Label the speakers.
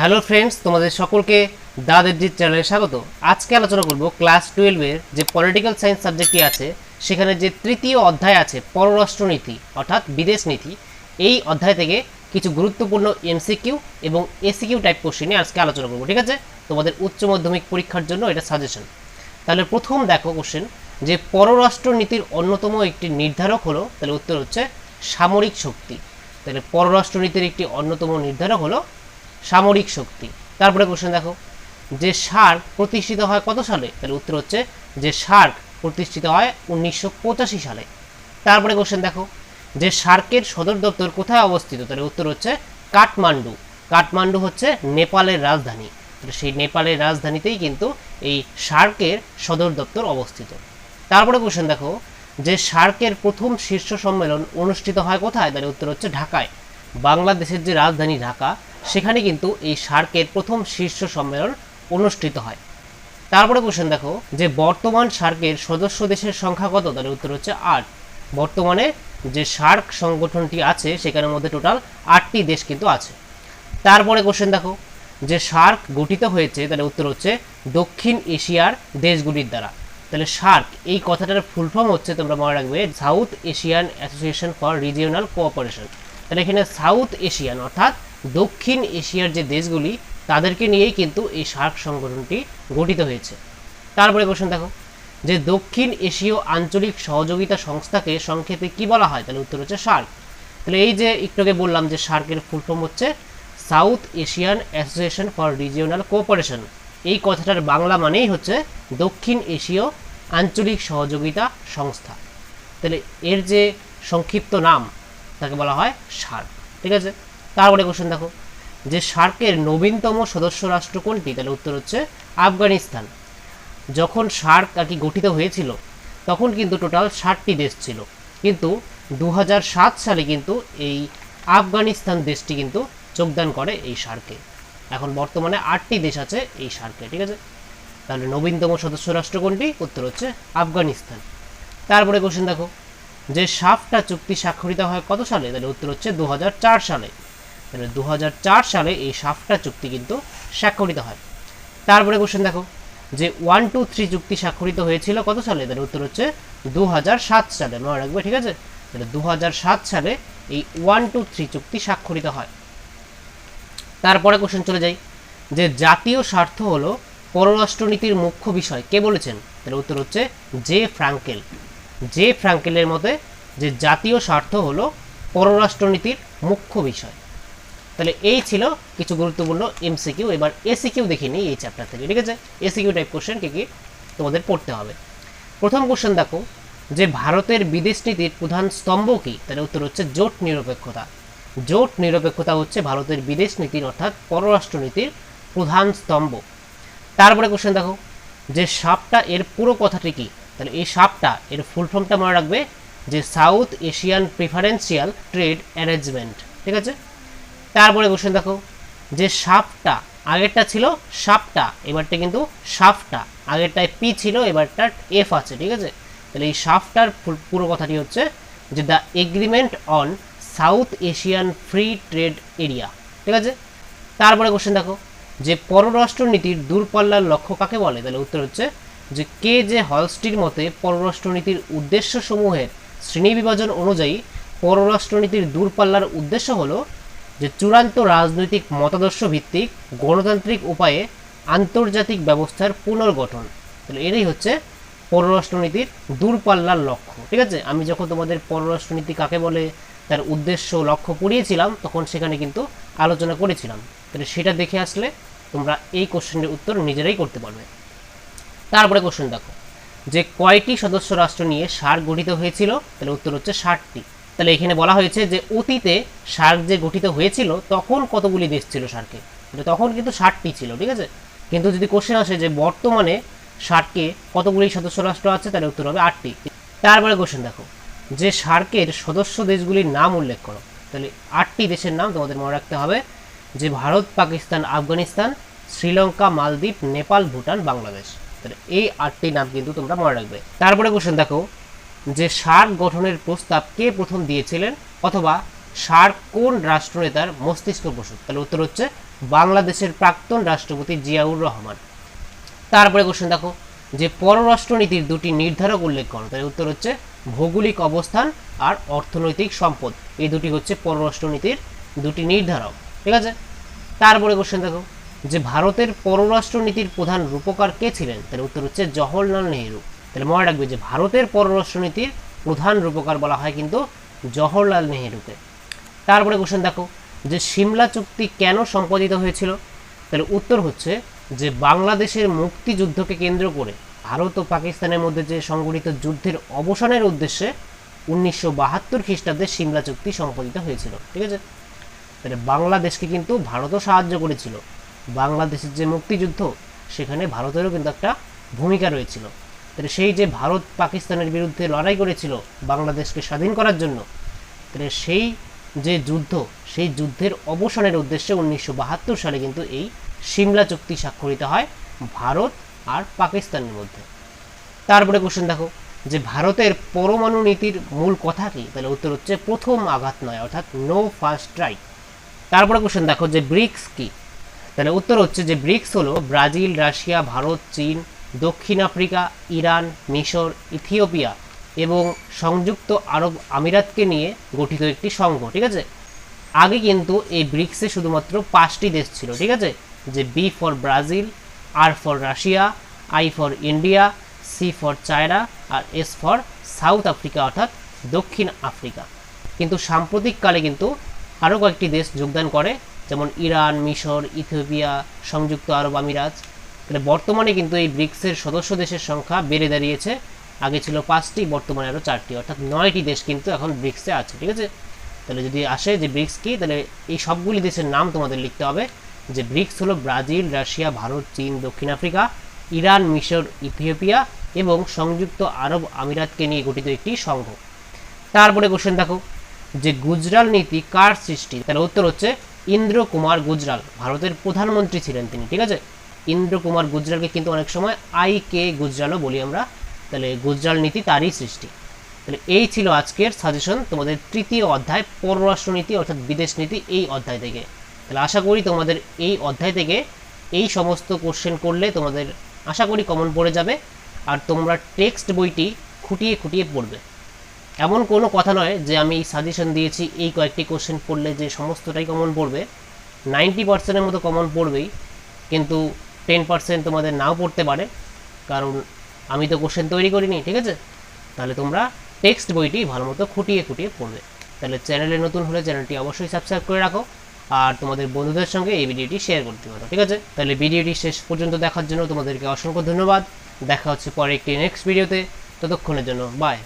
Speaker 1: Hello friends, তোমাদের সকলকে দাদের জিৎ চ্যানেলে স্বাগত। আজকে আলোচনা করব ক্লাস টুয়েলভের যে পলিটিক্যাল সায়েন্স সাবজেক্টটি আছে, সেখানে যে তৃতীয় অধ্যায় আছে, পররাষ্ট্রনীতি, অর্থাৎ বিদেশ নীতি, এই অধ্যায় থেকে কিছু গুরুত্বপূর্ণ এমসিকিউ এবং এসিকিউ টাইপ কোশ্চেন নিয়ে আজকে আলোচনা করব, ঠিক আছে? তোমাদের উচ্চ মাধ্যমিক পরীক্ষার জন্য এটা সাজেশন। তাহলে প্রথম দেখো কোশ্চেন, যে পররাষ্ট্র নীতির অন্যতম একটি নির্ধারক হলো, তাহলে উত্তর হচ্ছে সামরিক শক্তি। তাহলে পররাষ্ট্র নীতির একটি অন্যতম নির্ধারক হলো সামরিক শক্তি। তারপরে কোশ্চেন দেখো, যে সার্ক প্রতিষ্ঠিত হয় কত সালে? তাহলে উত্তর হচ্ছে যে সার্ক প্রতিষ্ঠিত হয় উনিশশো পঁচাশি সালে। তারপরে কোশ্চেন দেখো, যে সার্কের সদর দপ্তর কোথায় অবস্থিত? তাহলে উত্তর হচ্ছে কাঠমান্ডু। কাঠমান্ডু হচ্ছে নেপালের রাজধানী। সেই নেপালের রাজধানীতেই কিন্তু এই সার্কের সদর দপ্তর অবস্থিত। তারপরে কোশ্চেন দেখো, যে সার্কের প্রথম শীর্ষ সম্মেলন অনুষ্ঠিত হয় কোথায়? তাহলে উত্তর হচ্ছে ঢাকায়। বাংলাদেশের যে রাজধানী ঢাকা, সেখানে কিন্তু এই সার্কের প্রথম শীর্ষ সম্মেলন অনুষ্ঠিত হয়। তারপরে কোশ্চেন দেখো, যে বর্তমান সার্কের সদস্য দেশের সংখ্যা কত? তাহলে উত্তর হচ্ছে আট। বর্তমানে যে সার্ক সংগঠনটি আছে, সেখানের মধ্যে টোটাল আটটি দেশ কিন্তু আছে। তারপরে কোশ্চেন দেখো, যে সার্ক গঠিত হয়েছে, তাহলে উত্তর হচ্ছে দক্ষিণ এশিয়ার দেশগুলির দ্বারা। তাহলে সার্ক এই কথাটার ফুল ফর্ম হচ্ছে তোমরা মনে রাখবে South Asian Association for Regional Cooperation তাহলে এখানে সাউথ এশিয়ান, অর্থাৎ দক্ষিণ এশিয়ার যে দেশগুলি, তাদেরকে নিয়েই কিন্তু এই সার্ক সংগঠনটি গঠিত হয়েছে। তারপরে কোশ্চেন দেখো, যে দক্ষিণ এশীয় আঞ্চলিক সহযোগিতা সংস্থাকে সংক্ষেপে কি বলা হয়? তাহলে উত্তর হচ্ছে সার্ক তাহলে এই যে একটু আগে বললাম যে সার্কের ফুল ফর্ম হচ্ছে South Asian Association for Regional Cooperation. এই কথাটার বাংলা মানেই হচ্ছে দক্ষিণ এশীয় আঞ্চলিক সহযোগিতা সংস্থা। তাহলে এর যে সংক্ষিপ্ত নাম তাকে বলা হয় সার্ক ঠিক আছে? তারপরে কোশ্চেন দেখো। যে সার্কের নবীনতম সদস্য রাষ্ট্র কোনটি? তাহলে উত্তর হচ্ছে আফগানিস্তান। যখন সার্ক আর কি গঠিত হয়েছিল, তখন কিন্তু টোটাল ষাটটি দেশ ছিল। কিন্তু দু হাজার সাত সালে কিন্তু এই আফগানিস্তান দেশটি কিন্তু যোগদান করে এই সার্কে এখন বর্তমানে আটটি দেশ আছে এই সার্কে ঠিক আছে? তাহলে নবীনতম সদস্য রাষ্ট্র কোনটি? উত্তর হচ্ছে আফগানিস্তান। তারপরে কোশ্চেন দেখো। যে সাফটা চুক্তি স্বাক্ষরিত হয় কত সালে? তাহলে উত্তর হচ্ছে দু হাজার চার সালে। তাহলে দু হাজার চার সালে এই সাফটা চুক্তি কিন্তু স্বাক্ষরিত হয়। তারপরে কোশ্চেন দেখো, যে ওয়ান টু থ্রি চুক্তি স্বাক্ষরিত হয়েছিল কত সালে? তাহলে উত্তর হচ্ছে দু হাজার সাত সালে। মনে রাখবে, ঠিক আছে? তাহলে দু হাজার সাত সালে এই ওয়ান টু থ্রি চুক্তি স্বাক্ষরিত হয়। তারপরে কোশ্চেন চলে যাই, যে জাতীয় স্বার্থ হলো পররাষ্ট্রনীতির মুখ্য বিষয়। কে বলেছেন? তাহলে উত্তর হচ্ছে জে ফ্রাঙ্কেল। জে ফ্রাঙ্কেলের মতে যে জাতীয় স্বার্থ হলো পররাষ্ট্রনীতির মুখ্য বিষয়। তাহলে এই ছিল কিছু গুরুত্বপূর্ণ এমসিকিউ এবার এসিকিউ দেখে নিই এই চ্যাপ্টার থেকে, ঠিক আছে? এসিকিউ টাইপ কোশ্চেন কি কি তোমাদের পড়তে হবে। প্রথম কোশ্চেন দেখো, যে ভারতের বিদেশ নীতির প্রধান স্তম্ভ কি? তাহলে উত্তর হচ্ছে জোট নিরপেক্ষতা। জোট নিরপেক্ষতা হচ্ছে ভারতের বিদেশ নীতির অর্থাৎ পররাষ্ট্রনীতির প্রধান স্তম্ভ। তারপরে কোশ্চেন দেখো, যে সাপটা এর পুরো কথাটি কি? তাহলে এই সাপটা, এর ফুল ফর্মটা মনে রাখবে যে South Asian Preferential Trade Arrangement ঠিক আছে? তারপরে কোশ্চেন দেখো, যে সাপটা আগেরটা ছিল, সাপটা, এবারটা কিন্তু সাফটা আগেরটায় পি ছিল, এবারটা এফ আছে, ঠিক আছে? তাহলে এই সাপটার পুরো কথাটি হচ্ছে যে the agreement on South Asian free trade area ঠিক আছে? তারপরে কোশ্চেন দেখো, যে পররাষ্ট্রনীতির দূরপাল্লার লক্ষ্য কাকে বলে? তাহলে উত্তর হচ্ছে যে কে যে হলস্টির মতে পররাষ্ট্রনীতির উদ্দেশ্যসমূহের শ্রেণি বিভাজন অনুযায়ী পররাষ্ট্রনীতির দূরপাল্লার উদ্দেশ্য হলো যে চূড়ান্ত রাজনৈতিক মতাদর্শ ভিত্তিক গণতান্ত্রিক উপায়ে আন্তর্জাতিক ব্যবস্থার পুনর্গঠন। তাহলে এটাই হচ্ছে পররাষ্ট্রনীতির দূরপাল্লার লক্ষ্য। ঠিক আছে? আমি যখন তোমাদের পররাষ্ট্রনীতি কাকে বলে, তার উদ্দেশ্য লক্ষ্য পড়িয়েছিলাম, তখন সেখানে কিন্তু আলোচনা করেছিলাম। তাহলে সেটা দেখে আসলে তোমরা এই কোশ্চেনের উত্তর নিজেরাই করতে পারবে। তারপরে কোশ্চেন দেখো। যে কয়টি সদস্য রাষ্ট্র নিয়ে সার্ক গঠিত হয়েছিল? তাহলে উত্তর হচ্ছে ষাটটি তাহলে এখানে বলা হয়েছে যে অতীতে সার্ক যে গঠিত হয়েছিল, তখন কতগুলি দেশ ছিল সার্কে? তখন কিন্তু ষাটটি ছিল, ঠিক আছে? কিন্তু যদি কোশ্চেন আসে যে বর্তমানে সার্কে কতগুলি সদস্য রাষ্ট্র আছে, তাহলে উত্তর হবে আটটি। তারপরে কোশ্চেন দেখো। যে সার্কের সদস্য দেশগুলির নাম উল্লেখ করো। তাহলে আটটি দেশের নাম তোমাদের মনে রাখতে হবে। যে ভারত, পাকিস্তান, আফগানিস্তান, শ্রীলঙ্কা, মালদ্বীপ, নেপাল, ভুটান, বাংলাদেশ। এই আটটি নাম কিন্তু তোমরা মনে রাখবে। তারপরে কোশ্চেন দেখো, যে সার্ক গঠনের প্রস্তাব কে প্রথম দিয়েছিলেন অথবা সার্ক কোন রাষ্ট্রনেতার মস্তিষ্ক প্রসূত? তাহলে উত্তর হচ্ছে বাংলাদেশের প্রাক্তন রাষ্ট্রপতি জিয়াউর রহমান। তারপরে কোশ্চেন দেখো, যে পররাষ্ট্রনীতির দুটি নির্ধারক উল্লেখ করো, তাহলে উত্তর হচ্ছে ভৌগোলিক অবস্থান আর অর্থনৈতিক সম্পদ। এই দুটি হচ্ছে পররাষ্ট্রনীতির দুটি নির্ধারক। ঠিক আছে? তারপরে কোশ্চেন দেখো যে ভারতের পররাষ্ট্রনীতির প্রধান রূপকার কে ছিলেন? তার উত্তর হচ্ছে জওহরলাল নেহেরু। তাহলে মনে রাখবে যে ভারতের পররাষ্ট্রনীতির প্রধান রূপকার বলা হয় কিন্তু জওহরলাল নেহেরুকে। তারপরে কোশ্চেন দেখো, যে সিমলা চুক্তি কেন সম্পাদিত হয়েছিল? তাহলে উত্তর হচ্ছে যে বাংলাদেশের মুক্তিযুদ্ধকে কেন্দ্র করে ভারত ও পাকিস্তানের মধ্যে যে সংগঠিত যুদ্ধের অবসানের উদ্দেশ্যে উনিশশো বাহাত্তর খ্রিস্টাব্দে সিমলা চুক্তি সম্পাদিত হয়েছিল। ঠিক আছে? তাহলে বাংলাদেশকে কিন্তু ভারতও সাহায্য করেছিল। বাংলাদেশের যে মুক্তিযুদ্ধ, সেখানে ভারতেরও কিন্তু একটা ভূমিকা রয়েছিল। তাহলে সেই যে ভারত পাকিস্তানের বিরুদ্ধে লড়াই করেছিল বাংলাদেশকে স্বাধীন করার জন্য, তাহলে সেই যে যুদ্ধ, সেই যুদ্ধের অবসানের উদ্দেশ্যে উনিশশো বাহাত্তর সালে কিন্তু এই সিমলা চুক্তি স্বাক্ষরিত হয় ভারত আর পাকিস্তানের মধ্যে। তারপরে কোশ্চেন দেখো, যে ভারতের পরমাণু নীতির মূল কথা কি? তাহলে উত্তর হচ্ছে প্রথম আঘাত নয়, অর্থাৎ নো ফার্স্ট স্ট্রাইক তারপরে কোশ্চেন দেখো, যে ব্রিক্স কি? তাহলে উত্তর হচ্ছে যে ব্রিক্স হলো ব্রাজিল, রাশিয়া, ভারত, চীন, দক্ষিণ আফ্রিকা, ইরান, মিশর, ইথিওপিয়া এবং সংযুক্ত আরব আমিরাতকে নিয়ে গঠিত একটি সংঘ, ঠিক আছে? আগে কিন্তু এই ব্রিক্সে শুধুমাত্র পাঁচটি দেশ ছিল, ঠিক আছে? যে B for Brazil, R for Russia, I for India, C for China R S for South Africa অর্থাৎ দক্ষিণ আফ্রিকা। কিন্তু সাম্প্রতিককালে কিন্তু আরও কয়েকটি দেশ যোগদান করে যেমন ইরান, মিশর, ইথিওপিয়া, সংযুক্ত আরব আমিরাত। তাহলে বর্তমানে কিন্তু এই ব্রিক্সের সদস্য দেশের সংখ্যা বেড়ে দাঁড়িয়েছে। আগে ছিল পাঁচটি, বর্তমানে আরও চারটি, অর্থাৎ নয়টি দেশ কিন্তু এখন ব্রিক্সে আছে, ঠিক আছে? তাহলে যদি আসে যে ব্রিক্স কি, তাহলে এই সবগুলি দেশের নাম তোমাদের লিখতে হবে। যে ব্রিক্স হলো ব্রাজিল, রাশিয়া, ভারত, চীন, দক্ষিণ আফ্রিকা, ইরান, মিশর, ইথিওপিয়া এবং সংযুক্ত আরব আমিরাতকে নিয়ে গঠিত একটি সংঘ। তারপরে কোশ্চেন দেখো, যে গুজরাল নীতি কার সৃষ্টি? তাহলে উত্তর হচ্ছে ইন্দ্র কুমার গুজরাল, ভারতের প্রধানমন্ত্রী ছিলেন তিনি, ঠিক আছে? ইন্দ্র কুমার গুজরালকে কিন্তু অনেক সময় আই কে গুজরালও বলি আমরা। তাহলে গুজরাল নীতি তারই সৃষ্টি। তাহলে এই ছিল আজকের সাজেশন তোমাদের তৃতীয় অধ্যায় পররাষ্ট্রনীতি অর্থাৎ বিদেশ নীতি এই অধ্যায় থেকে। তাহলে আশা করি তোমাদের এই অধ্যায় থেকে এই সমস্ত কোশ্চেন করলে তোমাদের আশা করি কমন পড়ে যাবে। আর তোমরা টেক্সট বইটি খুঁটিয়ে খুঁটিয়ে পড়বে। এমন কোনো কথা নয় যে আমি সাজেশন দিয়েছি, এই কয়েকটি কোশ্চেন পড়লে যে সমস্তটাই কমন পড়বে। নাইনটি পার্সেন্টের মতো কমন পড়বেই, কিন্তু টেন পার্সেন্ট তোমাদের নাও পড়তে পারে, কারণ আমি তো কোশ্চেন তৈরি করিনি, ঠিক আছে? তাহলে তোমরা টেক্সট বইটি ভালো মতো খুঁটিয়ে খুঁটিয়ে পড়বে। তাহলে চ্যানেলে নতুন হলে চ্যানেলটি অবশ্যই সাবস্ক্রাইব করে রাখো, আর তোমাদের বন্ধুদের সঙ্গে এই ভিডিওটি শেয়ার করতে পারো, ঠিক আছে? তাহলে ভিডিওটি শেষ পর্যন্ত দেখার জন্য তোমাদেরকে অসংখ্য ধন্যবাদ। দেখা হচ্ছে পরে একটি নেক্সট ভিডিওতে ততক্ষণের জন্য বাই